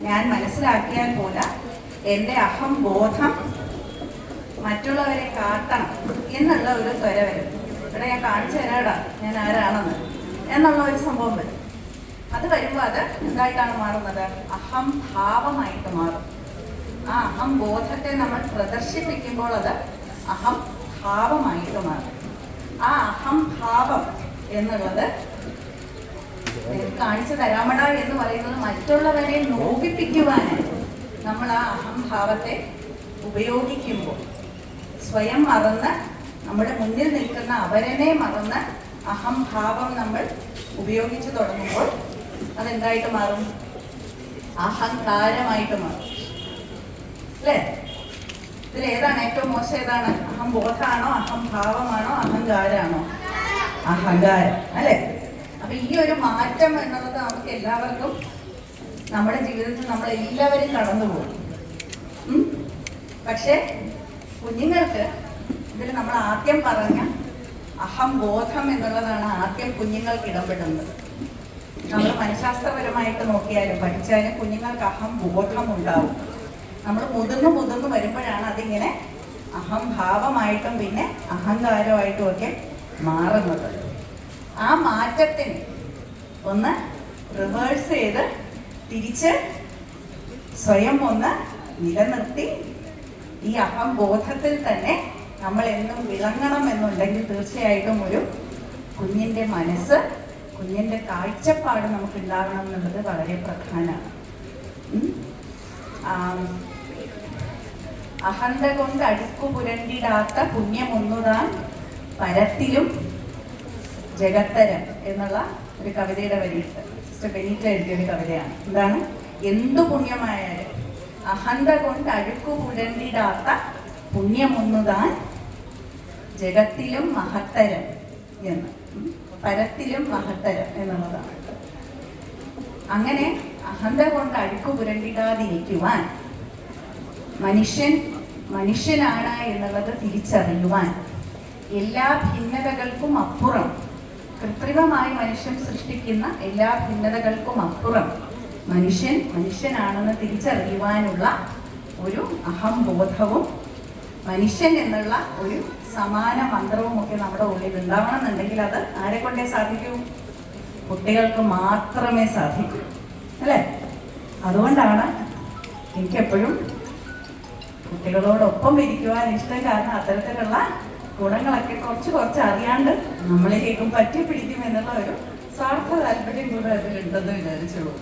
ഞാൻ മനസ്സിലാക്കിയാൽ പോലെ എന്റെ അഹംബോധം മറ്റുള്ളവരെ കാട്ടണം എന്നുള്ള ഒരു ത്വര വരും. ഇവിടെ ഞാൻ കാണിച്ചു തരാടാ ഞാൻ ആരാണെന്ന്. എന്നുള്ള ഒരു സംഭവം വരും. അത് വരുമ്പോൾ അത് എന്തായിട്ടാണ് മാറുന്നത്? അഹം അഹംഭാവമായിട്ട് മാറും. ആ അഹം അഹംബോധത്തെ നമ്മൾ പ്രദർശിപ്പിക്കുമ്പോൾ അത് അഹം അഹംഭാവമായിട്ട് മാറും. ആ അഹം അഹംഭാവം എന്നുള്ളത് കാണിച്ചു തരാമട എന്ന് പറയുന്നത് മറ്റുള്ളവരെ നോവിപ്പിക്കുവാനാണ് നമ്മൾ ആ അഹംഭാവത്തെ ഉപയോഗിക്കുമ്പോൾ സ്വയം മറന്ന് നമ്മുടെ മുന്നിൽ നിൽക്കുന്ന അവരനെ മറന്ന് അഹംഭാവം നമ്മൾ ഉപയോഗിച്ചു തുടങ്ങുമ്പോൾ അതെന്തായിട്ട് മാറും? അഹങ്കാരമായിട്ട് മാറും. അല്ലേ? ഇതിൽ ഏതാണ് ഏറ്റവും മോശം ഏതാണ്? അഹംബോധാണോ അഹംഭാവമാണോ അഹങ്കാരാണോ അഹങ്കാരം. അല്ലേ? അപ്പൊ ഈ ഒരു മാറ്റം എന്നുള്ളത് നമുക്ക് എല്ലാവർക്കും നമ്മുടെ ജീവിതത്തിൽ നമ്മൾ എല്ലാവരും കടന്നു പോകും. പക്ഷെ കുഞ്ഞുങ്ങൾക്ക് ഇതിൽ നമ്മൾ ആദ്യം പറഞ്ഞ അഹം ബോധം എന്നുള്ളതാണ് ആദ്യം കുഞ്ഞുങ്ങൾക്ക് ഇടപെടുന്നത്. നമ്മൾ മനഃശാസ്ത്രപരമായിട്ട് നോക്കിയാലും പഠിച്ചാലും കുഞ്ഞുങ്ങൾക്ക് അഹംബോധം ഉണ്ടാവും. നമ്മൾ മുതിർന്ന് മുതിർന്ന് വരുമ്പോഴാണ് അതിങ്ങനെ അഹംഭാവമായിട്ടും പിന്നെ അഹങ്കാരമായിട്ടും ഒക്കെ മാറുന്നത്. ആ മാറ്റത്തിന് ഒന്ന് റിവേഴ്സ് ചെയ്ത് തിരിച്ച് സ്വയം ഒന്ന് നിലനിർത്തി. ഈ അഹം ബോധത്തിൽ തന്നെ നമ്മൾ എന്നും വിളങ്ങണം എന്നുണ്ടെങ്കിൽ തീർച്ചയായിട്ടും ഒരു കുഞ്ഞിന്റെ മനസ്സ് കുഞ്ഞിന്റെ കാഴ്ചപ്പാട് നമുക്ക് ഉണ്ടാകണം എന്നുള്ളത് വളരെ പ്രധാനമാണ്. അഹന്ത കൊണ്ട് അടുക്കു പുരണ്ടിടാത്ത പുണ്യമൊന്നുതാൻ പരത്തിലും ജഗത്തരം എന്നുള്ള ഒരു കവിതയുടെ വരിയുണ്ട്. ബെനീറ്റ എഴുതിയ ഒരു കവിതയാണ്. എന്താണ്? എന്തു പുണ്യമായാലും അഹന്ത കൊണ്ട് അഴുക്കു പുരണ്ടിടാത്ത പുണ്യമൊന്നുതാൻ ജഗത്തിലും മഹത്തരം എന്ന്. പരത്തിലും മഹത്തരം എന്നുള്ളതാണ്. അങ്ങനെ അഹന്ത കൊണ്ട് അഴുക്കു പുരണ്ടിടാതിരിക്കുവാൻ മനുഷ്യൻ മനുഷ്യനാണ് എന്നുള്ളത് തിരിച്ചറിയുവാൻ എല്ലാ ഭിന്നതകൾക്കും അപ്പുറം കൃത്രിമമായി മനുഷ്യൻ സൃഷ്ടിക്കുന്ന എല്ലാ ഭിന്നതകൾക്കും അപ്പുറം മനുഷ്യൻ മനുഷ്യനാണെന്ന് തിരിച്ചറിയുവാനുള്ള ഒരു അഹംബോധവും മനുഷ്യൻ എന്നുള്ള ഒരു സമാന മന്ത്രവും ഒക്കെ നമ്മുടെ ഉള്ളിൽ ഉണ്ടാവണമെന്നുണ്ടെങ്കിൽ അത് ആരെ കൊണ്ടേ സാധിക്കൂ? കുട്ടികൾക്ക് മാത്രമേ സാധിക്കൂ. അല്ലേ? അതുകൊണ്ടാണ് എനിക്കെപ്പോഴും കുട്ടികളോടൊപ്പം ഇരിക്കുവാൻ ഇഷ്ടം കാരണം അത്തരത്തിലുള്ള ഗുണങ്ങളൊക്കെ കുറച്ച് കുറച്ച് അറിയാണ്ട് നമ്മളിലേക്കും പറ്റി പിടിക്കും എന്നുള്ള ഒരു സ്വാർത്ഥ താല്പര്യം കൂടെ അതിലുണ്ടെന്ന് വിചാരിച്ചോളൂ